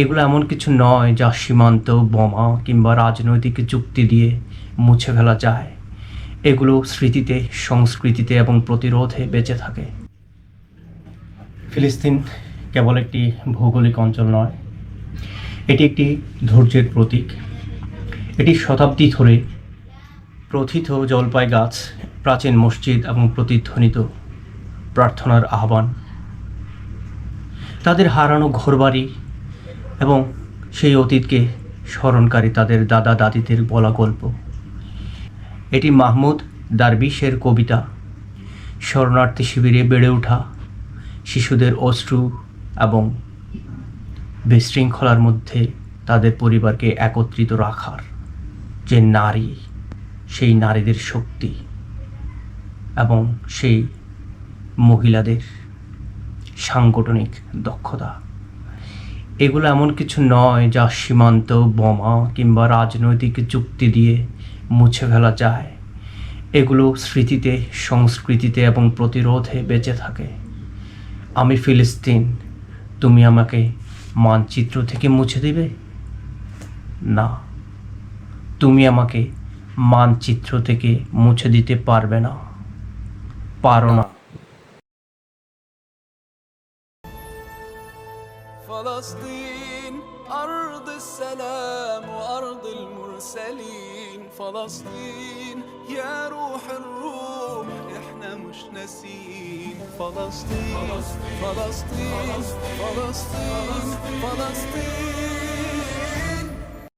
এগুলো এমন কিছু নয় যা সীমান্ত, বোমা কিংবা রাজনৈতিক যুক্তি দিয়ে মুছে ফেলা যায়। এগুলো স্মৃতিতে, সংস্কৃতিতে এবং প্রতিরোধে বেঁচে থাকে। ফিলিস্তিন কেবল একটি ভৌগোলিক অঞ্চল নয়, এটি একটি ধৈর্যের প্রতীক। এটি শতাব্দী ধরে প্রথিত জলপাই গাছ, প্রাচীন মসজিদ এবং প্রতিধ্বনিত প্রার্থনার আহ্বান। তাদের হারানো ঘরবাড়ি এবং সেই অতীতকে স্মরণকারী তাদের দাদা দাদিদের বলা গল্প। এটি মাহমুদ দারবিশের কবিতা। শরণার্থী শিবিরে বেড়ে ওঠা, শিশুদের অশ্রু এবং বিশৃঙ্খলার মধ্যে তাদের পরিবারকে একত্রিত রাখার যে নারী, সেই নারীদের শক্তি এবং সেই মহিলাদের সাংগঠনিক দক্ষতা। এগুলো এমন কিছু নয় যা সীমান্ত, বোমা কিংবা রাজনৈতিক যুক্তি দিয়ে মুছে ফেলা যায়। এগুলো স্মৃতিতে, সংস্কৃতিতে এবং প্রতিরোধে বেঁচে থাকে। আমি ফিলিস্তিন, তুমি আমাকে মানচিত্র থেকে মুছে দেবে? না, তুমি আমাকে মানচিত্র থেকে মুছে দিতে পারবে না। পারো না। فلسطين أرض السلام وأرض المرسلين. فلسطين يا روح الروح إحنا مش ناسين فلسطين فلسطين فلسطين فلسطين.